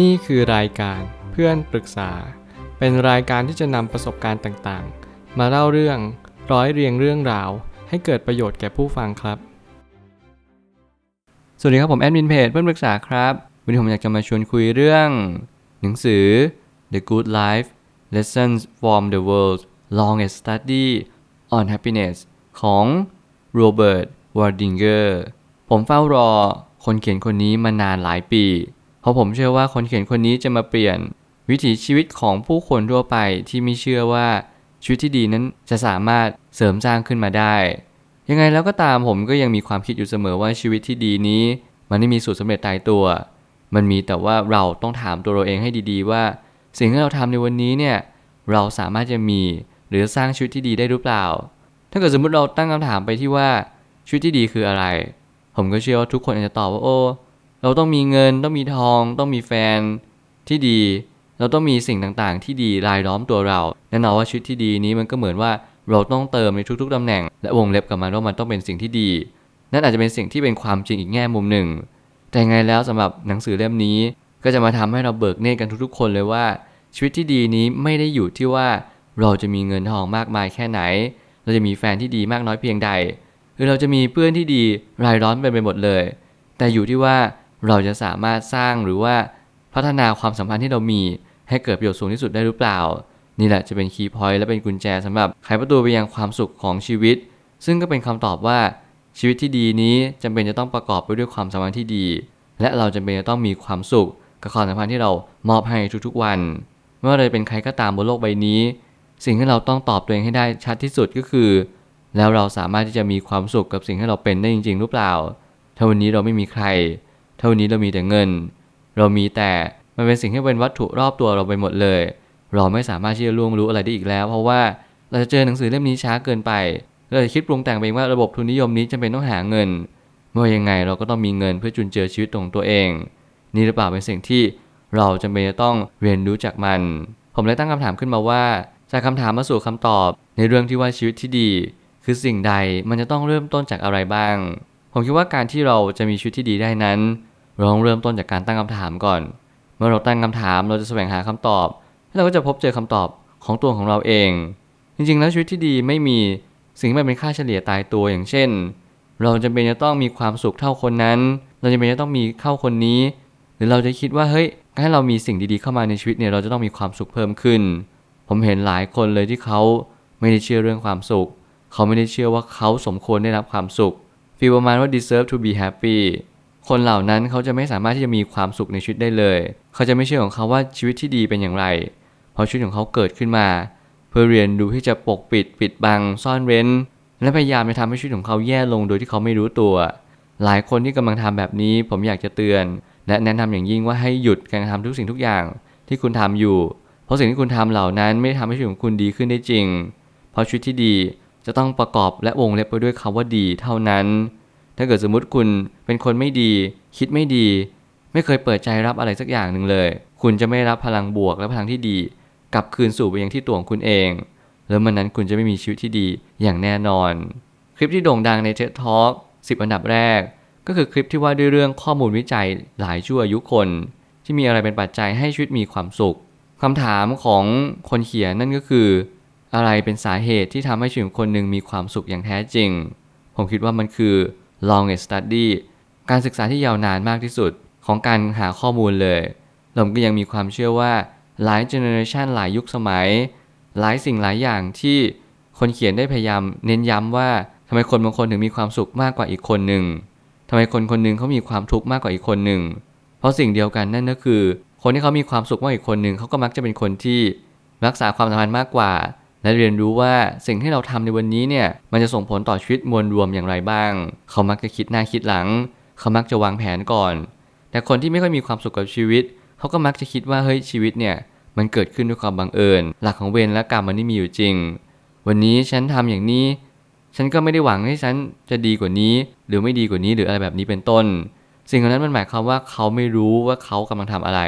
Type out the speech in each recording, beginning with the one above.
นี่คือรายการเพื่อนปรึกษา เป็นรายการที่จะนำประสบการณ์ต่างๆ มาเล่าเรื่องร้อยเรียงเรื่องราว ให้เกิดประโยชน์แก่ผู้ฟังครับ สวัสดีครับผมแอดมินเพจเพื่อนปรึกษาครับ วันนี้ผมอยากจะมาชวนคุยเรื่อง หนังสือ The Good Life Lessons from the World's Longest Study on Happiness ของ Robert Waldinger ผมเฝ้ารอคนเขียนคนนี้มานานหลายปี ราะผมเชื่อว่าคนเขียนคนนี้จะมาเปลี่ยน วิถีชีวิตของผู้คนทั่วไปที่ไม่เชื่อว่าชีวิตที่ดีนั้นจะสามารถเสริมสร้างขึ้นมาได้ ยังไงแล้วก็ตามผมก็ยังมีความคิดอยู่เสมอว่าชีวิตที่ดีนี้ มันไม่มีสูตรสำเร็จตายตัว มันมีแต่ว่าเราต้องถามตัวเราเองให้ดีๆ ว่า สิ่งที่เราทำในวันนี้เนี่ยเราสามารถจะมีหรือสร้างชีวิตที่ดีได้หรือเปล่า ถ้าเกิดสมมติเราตั้งคำถามไปที่ว่าชีวิตที่ดีคืออะไร ผมก็เชื่อว่าทุกคนอาจจะตอบว่าโอ้ เราต้องมีเงินต้องมีทอง ต้องมีแฟนที่ดี เราต้องมีสิ่งต่างๆ ที่ดีรายล้อมตัวเราแน่นอนว่าชีวิตที่ดีนี้มันก็เหมือนว่าเราต้องเติมในทุกๆตำแหน่ง และวงเล็บกับมันว่ามันต้องเป็นสิ่งที่ดี นั่นอาจจะเป็นสิ่งที่เป็นความจริงอีกแง่มุมหนึ่ง แต่ไงแล้วสำหรับหนังสือเล่มนี้ ก็จะมาทำให้เราเบิกเนตรกันทุกๆ คนเลยว่า ชีวิตที่ดีนี้ไม่ได้อยู่ที่ว่าเราจะมีเงินทองมากมายแค่ไหน เราจะมีแฟนที่ดีมากน้อยเพียงใด หรือเราจะมีเพื่อนที่ดีรายล้อมเป็นไปหมดเลย แต่อยู่ที่ว่า เราจะสามารถสร้างหรือว่าพัฒนาความสัมพันธ์ที่เรามีให้เกิดประโยชน์สูงที่สุดได้หรือเปล่า นี่แหละจะเป็นคีย์พอยต์และเป็นกุญแจสำหรับไขประตูไปยังความสุขของชีวิต ซึ่งก็เป็นคำตอบว่าชีวิตที่ดีนี้จำเป็นจะต้องประกอบไปด้วยความสัมพันธ์ที่ดี และเราจำเป็นจะต้องมีความสุขกับความสัมพันธ์ที่เรามอบให้ทุกๆวันไม่ว่าเราจะเป็นใครก็ตามบนโลกใบนี้ สิ่งที่เราต้องตอบตัวเองให้ได้ชัดที่สุดก็คือ แล้วเราสามารถที่จะมีความสุขกับสิ่งที่เราเป็นได้จริง ๆ หรือเปล่า ถ้าวันนี้เราไม่มีใคร ถ้านี้เรามีแต่เงิน เรามีแต่มันเป็นสิ่งที่เป็นวัตถุรอบตัวเราไปหมดเลย เราไม่สามารถที่จะล่วงรู้อะไรได้อีกแล้ว เพราะว่าเราจะเจอหนังสือเล่มนี้ช้าเกินไปเราจะคิดปรุงแต่งไปเองว่าระบบทุนนิยมนี้จำเป็นต้องหาเงิน เมื่อยังไงเราก็ต้องมีเงินเพื่อจุนเจือชีวิตของตัวเอง นี่หรือเปล่าเป็นสิ่งที่เราจำเป็นจะต้องเรียนรู้จากมัน ผมเลยตั้งคำถามขึ้นมาว่า จากคำถามมาสู่คำตอบ ในเรื่องที่ว่าชีวิตที่ดี คือสิ่งใดมันจะต้องเริ่มต้นจากอะไรบ้าง ผมคิดว่าการที่เราจะมีชีวิตที่ดีได้นั้น เราต้องเริ่มต้นจากการตั้งคำถามก่อน เมื่อเราตั้งคำถามเราจะแสวงหาคำตอบเราก็จะพบเจอคำตอบของตัวของเราเอง จริงๆ แล้วชีวิตที่ดีไม่มีสิ่งที่เป็นค่าเฉลี่ยตายตัวอย่างเช่น เราจำเป็นจะต้องมีความสุขเท่าคนนั้น เราจำเป็นจะต้องมีเข้าคนนี้ หรือเราจะคิดว่าเฮ้ยการให้เรามีสิ่งดีๆเข้ามาในชีวิตเนี่ยเราจะต้องมีความสุขเพิ่มขึ้น ผมเห็นหลายคนเลยที่เขาไม่ได้เชื่อเรื่องความสุข เขาไม่ได้เชื่อว่าเขาสมควรได้รับความสุข ฟีลประมาณว่า deserve to be happy คนเหล่านั้นเขาจะไม่สามารถที่จะมีความสุขในชีวิตได้เลย เขาจะไม่เชื่อของเขาว่าชีวิตที่ดีเป็นอย่างไร เพราะชีวิตของเขาเกิดขึ้นมา เพื่อเรียนรู้ที่จะปกปิดปิดบัง ซ่อนเร้น และพยายามจะทำให้ชีวิตของเขาแย่ลงโดยที่เขาไม่รู้ตัว หลายคนที่กำลังทำแบบนี้ผมอยากจะเตือน และแนะนำอย่างยิ่งว่าให้หยุดการทำทุกสิ่งทุกอย่างที่คุณทำอยู่ เพราะสิ่งที่คุณทำเหล่านั้นไม่ได้ทำให้ชีวิตของคุณดีขึ้นได้จริง เพราะชีวิตที่ดี จะต้องประกอบและวงเล็บไปด้วยคำว่าดีเท่านั้น ถ้าเกิดสมมติคุณเป็นคนไม่ดี คิดไม่ดี ไม่เคยเปิดใจรับอะไรสักอย่างหนึ่งเลย คุณจะไม่รับพลังบวกและพลังที่ดีกลับคืนสู่ไปยังที่ตัวของคุณเอง แล้วมันนั้นคุณจะไม่มีชีวิตที่ดีอย่างแน่นอน คลิปที่โด่งดังใน TED Talk 10อันดับแรก ก็คือคลิปที่ว่าด้วยเรื่องข้อมูลวิจัยหลายชั่วอายุคน ที่มีอะไรเป็นปัจจัยให้ชีวิตมีความสุขคำถามของคนเขียนนั่นก็คือ อะไรเป็นสาเหตุที่ทำให้ชีวิตคนหนึ่งมีความสุขอย่างแท้จริง ผมคิดว่ามันคือ longest study การศึกษาที่ยาวนานมากที่สุดของการหาข้อมูลเลยผมก็ยังมีความเชื่อว่าหลายเจเนอเรชันหลายยุคสมัย หลายสิ่งหลายอย่างที่คนเขียนได้พยายามเน้นย้ำว่าทำไมคนบางคนถึงมีความสุขมากกว่าอีกคนหนึ่งทำไมคนคนหนึ่งเขามีความทุกข์มากกว่าอีกคนหนึ่ง เพราะสิ่งเดียวกันนั่นก็คือ คนที่เขามีความสุขมากอีกคนหนึ่งเขาก็มักจะเป็นคนที่รักษาความสัมพันธ์มากกว่า และเรียนรู้ว่าสิ่งที่เราทำในวันนี้เนี่ยมันจะส่งผลต่อชีวิตมวลรวมอย่างไรบ้าง เขามักจะคิดหน้าคิดหลัง เขามักจะวางแผนก่อน แต่คนที่ไม่ค่อยมีความสุขกับชีวิต เขาก็มักจะคิดว่าเฮ้ยชีวิตเนี่ยมันเกิดขึ้นด้วยความบังเอิญ หลักของเวรและกรรมมันไม่มีอยู่จริง วันนี้ฉันทำอย่างนี้ ฉันก็ไม่ได้หวังให้ฉันจะดีกว่านี้ หรือไม่ดีกว่านี้หรืออะไรแบบนี้เป็นต้น สิ่งเหล่านั้นมันหมายความว่าเขาไม่รู้ว่าเขากำลังทำอะไร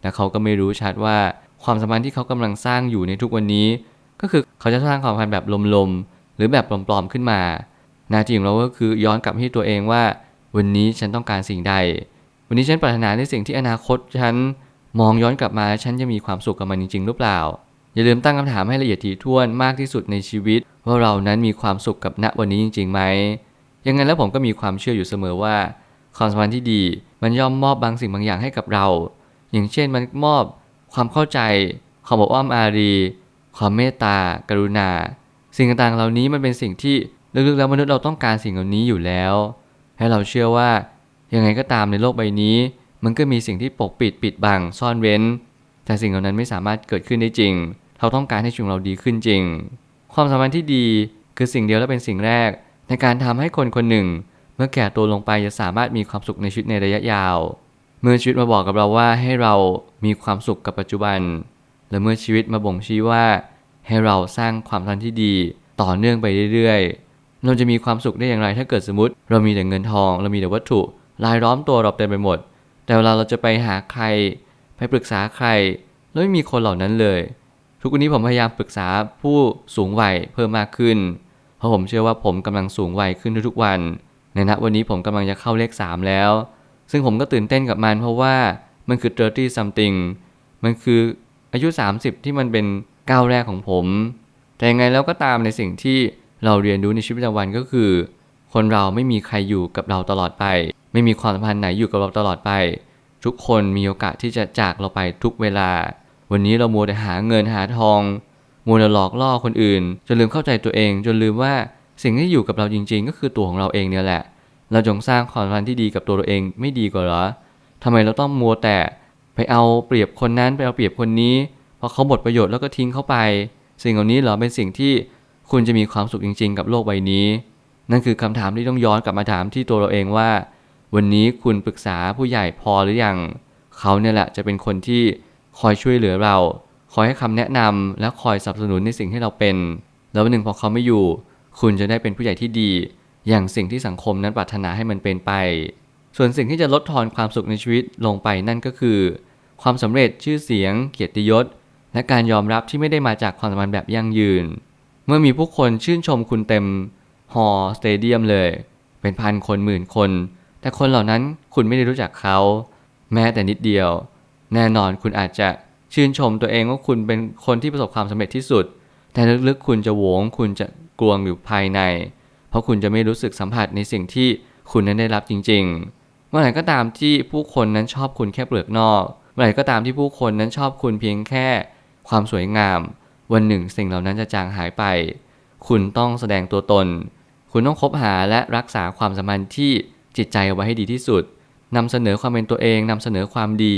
และเขาก็ไม่รู้ชัดว่าความสัมพันธ์ที่เขากำลังสร้างอยู่ในทุกวันนี้ ก็คือเขาจะสร้างความสัมพันธ์แบบลมๆ หรือแบบปลอมๆขึ้นมาหน้าที่ของเราก็คือย้อนกลับที่ตัวเองว่า วันนี้ฉันต้องการสิ่งใด วันนี้ฉันปรารถนาในสิ่งที่อนาคตฉันมองย้อนกลับมาฉันจะมีความสุขกับมันจริง ๆ หรือเปล่า อย่าลืมตั้งคำถามให้ละเอียดถี่ถ้วนมากที่สุดในชีวิต ว่าเรานั้นมีความสุขกับณวันนี้จริงๆไหมยังไงแล้วผมก็มีความเชื่ออยู่เสมอว่าความสัมพันธ์ที่ดีมันย่อมมอบบางสิ่งบางอย่างให้กับเรา อย่างเช่นมันมอบความเข้าใจความบอกอ้อมอารี ความเมตตากรุณา สิ่งต่างๆ เหล่านี้มันเป็นสิ่งที่ลึกๆแล้วมนุษย์เราต้องการสิ่งเหล่านี้อยู่แล้ว ให้เราเชื่อว่ายังไงก็ตามในโลกใบนี้ มันก็มีสิ่งที่ปกปิดปิดบังซ่อนเว้น แต่สิ่งเหล่านั้นไม่สามารถเกิดขึ้นได้จริง เราต้องการให้ชีวิตเราดีขึ้นจริง ความสัมพันธ์ที่ดีคือสิ่งเดียวและเป็นสิ่งแรก ในการทำให้คนคนหนึ่ง เมื่อแก่ตัวลงไปจะสามารถมีความสุขในชีวิตในระยะยาว เมื่อชีวิตมาบอกกับเราว่าให้เรามีความสุขกับปัจจุบัน และเมื่อชีวิตมาบ่งชี้ว่า ให้เราสร้างความสัมพันธ์ที่ดีต่อเนื่องไปเรื่อยๆ เราจะมีความสุขได้อย่างไรถ้าเกิดสมมติ เรามีแต่เงินทองเรามีแต่วัตถุรายล้อมตัวเราเต็มไปหมด แต่เวลาเราจะไปหาใคร ไปปรึกษาใครแล้วไม่มีคนเหล่านั้นเลย ทุกวันนี้ผมพยายามปรึกษาผู้สูงวัยเพิ่มมากขึ้น เพราะผมเชื่อว่าผมกำลังสูงวัยขึ้นทุกๆวัน ในณวันนี้ผมกำลังจะเข้าเลข 3 แล้ว ซึ่งผมก็ตื่นเต้นกับมันเพราะว่ามันคือ30 something มันคือ อายุ 30 ที่มันเป็นก้าวแรกของผม แต่ยังไงแล้วก็ตามในสิ่งที่เราเรียนรู้ในชีวิตประจำวันก็คือ คนเราไม่มีใครอยู่กับเราตลอดไป ไม่มีความสัมพันธ์ไหนอยู่กับเราตลอดไป ทุกคนมีโอกาสที่จะจากเราไปทุกเวลา วันนี้เรามัวแต่หาเงินหาทอง มัวแต่หลอกล่อคนอื่น จนลืมเข้าใจตัวเอง จนลืมว่าสิ่งที่อยู่กับเราจริง ๆ ก็คือตัวของเราเองเนี่ยแหละ เราจงสร้างความสัมพันธ์ที่ดีกับตัวเราเองไม่ดีกว่าหรอทำไมเราต้องมัวแต่ ไปเอาเปรียบคนนั้นไปเอาเปรียบคนนี้พอเขาหมดประโยชน์แล้วก็ทิ้งเขาไป สิ่งเหล่านี้เหรอเป็นสิ่งที่คุณจะมีความสุขจริง ๆ กับโลกใบนี้ นั่นคือคำถามที่ต้องย้อนกลับมาถามที่ตัวเราเองว่า วันนี้คุณปรึกษาผู้ใหญ่พอหรือยังเขาเนี่ยแหละจะเป็นคนที่คอยช่วยเหลือเรา คอยให้คำแนะนำและคอยสนับสนุนในสิ่งที่เราเป็น แล้ววันหนึ่งพอเขาไม่อยู่ คุณจะได้เป็นผู้ใหญ่ที่ดี อย่างสิ่งที่สังคมนั้นปรารถนาให้มันเป็นไป ส่วนสิ่งที่จะลดทอนความสุขในชีวิตลงไปนั่นก็คือ ความสำเร็จชื่อเสียง เกียรติยศ และการยอมรับที่ไม่ได้มาจากความสัมพันธ์แบบยั่งยืน เมื่อมีผู้คนชื่นชมคุณเต็มฮอลล์สเตเดียมเลย เป็นพันคนหมื่นคน แต่คนเหล่านั้นคุณไม่ได้รู้จักเขา แม้แต่นิดเดียว แน่นอนคุณอาจจะชื่นชมตัวเองว่าคุณเป็นคนที่ประสบความสำเร็จที่สุด แต่ลึกๆคุณจะโวงคุณจะกลวงอยู่ภายใน เพราะคุณจะไม่รู้สึกสัมผัสในสิ่งที่คุณนั้นได้รับจริง ๆ เมื่อไหร่ก็ตามที่ผู้คนนั้นชอบคุณแค่เปลือกนอก มื่อไหร่ก็ตามที่ผู้คนนั้นชอบคุณเพียงแค่ความสวยงาม วันหนึ่งสิ่งเหล่านั้นจะจางหายไป คุณต้องแสดงตัวตน คุณต้องคบหาและรักษาความสัมพันธ์ที่จิตใจเอาไว้ให้ดีที่สุดนำเสนอความเป็นตัวเองนำเสนอความดี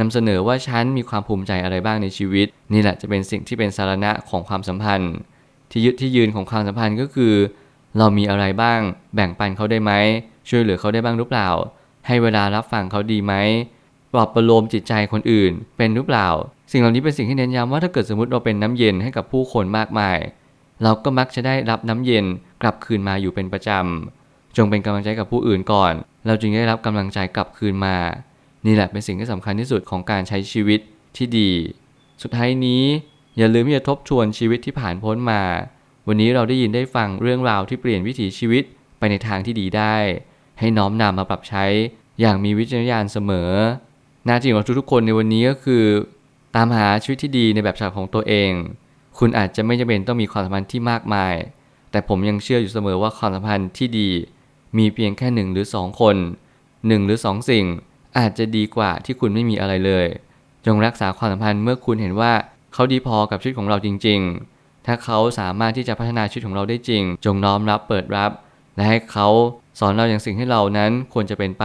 นำเสนอว่าฉันมีความภูมิใจอะไรบ้างในชีวิต นี่แหละจะเป็นสิ่งที่เป็นสาระของความสัมพันธ์ ที่ยึดที่ยืนของความสัมพันธ์ก็คือ เรามีอะไรบ้าง แบ่งปันเขาได้ไหมช่วยเหลือเขาได้บ้างหรือเปล่า ให้เวลารับฟังเขาดีไหม ปลอบประโลมจิตใจคนอื่น เป็นหรือเปล่า สิ่งเหล่านี้เป็นสิ่งที่เน้นย้ำว่าถ้าเกิดสมมติเราเป็นน้ำเย็นให้กับผู้คนมากมาย เราก็มักจะได้รับน้ำเย็นกลับคืนมาอยู่เป็นประจำจงเป็นกำลังใจกับผู้อื่นก่อน เราจึงได้รับกำลังใจกลับคืนมา นี่แหละเป็นสิ่งที่สำคัญที่สุดของการใช้ชีวิตที่ดี สุดท้ายนี้ อย่าลืมที่จะทบทวนชีวิตที่ผ่านพ้นมา วันนี้เราได้ยินได้ฟังเรื่องราวที่เปลี่ยนวิถีชีวิตไปในทางที่ดีได้ ให้น้อมนำมาปรับใช้อย่างมีวิจารณญาณเสมอ หน้าที่ของทุกๆคนในวันนี้ก็คือ ตามหาชีวิตที่ดีในแบบฉบับของตัวเอง คุณอาจจะไม่จำเป็นต้องมีความสัมพันธ์ที่มากมาย แต่ผมยังเชื่ออยู่เสมอว่าความสัมพันธ์ที่ดี มีเพียงแค่หนึ่งหรือสองคนหนึ่งหรือสองสิ่ง อาจจะดีกว่าที่คุณไม่มีอะไรเลย จงรักษาความสัมพันธ์เมื่อคุณเห็นว่าเขาดีพอกับชีวิตของเราจริง ๆ ถ้าเขาสามารถที่จะพัฒนาชีวิตของเราได้จริง จงน้อมรับเปิดรับ และให้เขาสอนเราอย่างสิ่งที่เรานั้นควรจะเป็นไป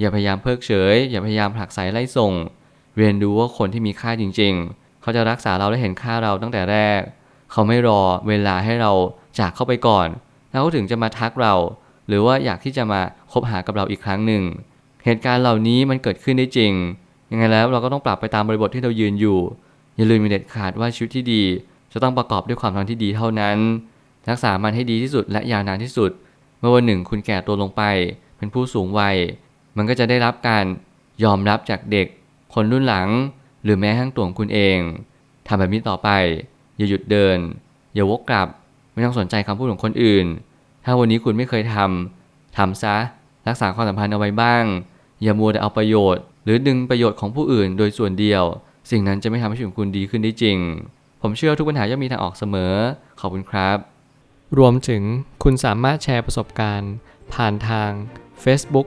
อย่าพยายามเพิกเฉย อย่าพยายามผลักไสไล่ส่ง เรียนรู้ว่าคนที่มีค่าจริง ๆ เขาจะรักษาเราและเห็นค่าเราตั้งแต่แรก เขาไม่รอเวลาให้เราจากเข้าไปก่อน แล้วเขาถึงจะมาทักเรา หรือว่าอยากที่จะมาคบหากับเราอีกครั้งหนึ่ง เหตุการณ์เหล่านี้มันเกิดขึ้นได้จริง ยังไงแล้วเราก็ต้องปรับไปตามบริบทที่เรายืนอยู่ อย่าลืมมีเด็ดขาดว่าชีวิตที่ดี จะต้องประกอบด้วยความสัมพันที่ดีเท่านั้น รักษามันให้ดีที่สุดและยาวนานที่สุด เมื่อวันหนึ่งคุณแก่ตัวลงไป เป็นผู้สูงวัย มันก็จะได้รับการยอมรับจากเด็ก คนรุ่นหลัง หรือแม้ทั้งตัวของคุณเองทำแบบนี้ต่อไป อย่าหยุดเดิน อย่าวกกลับ ไม่ต้องสนใจคำพูดของคนอื่น ถ้าวันนี้คุณไม่เคยทำทำซะ รักษาความสัมพันธ์เอาไว้บ้าง อย่ามัวแต่เอาประโยชน์ หรือดึงประโยชน์ของผู้อื่นโดยส่วนเดียว สิ่งนั้นจะไม่ทำให้ชีวิตคุณดีขึ้นได้จริง ผมเชื่อทุกปัญหาย่อมมีทางออกเสมอ ขอบคุณครับ รวมถึงคุณสามารถแชร์ประสบการณ์ ผ่านทาง Facebook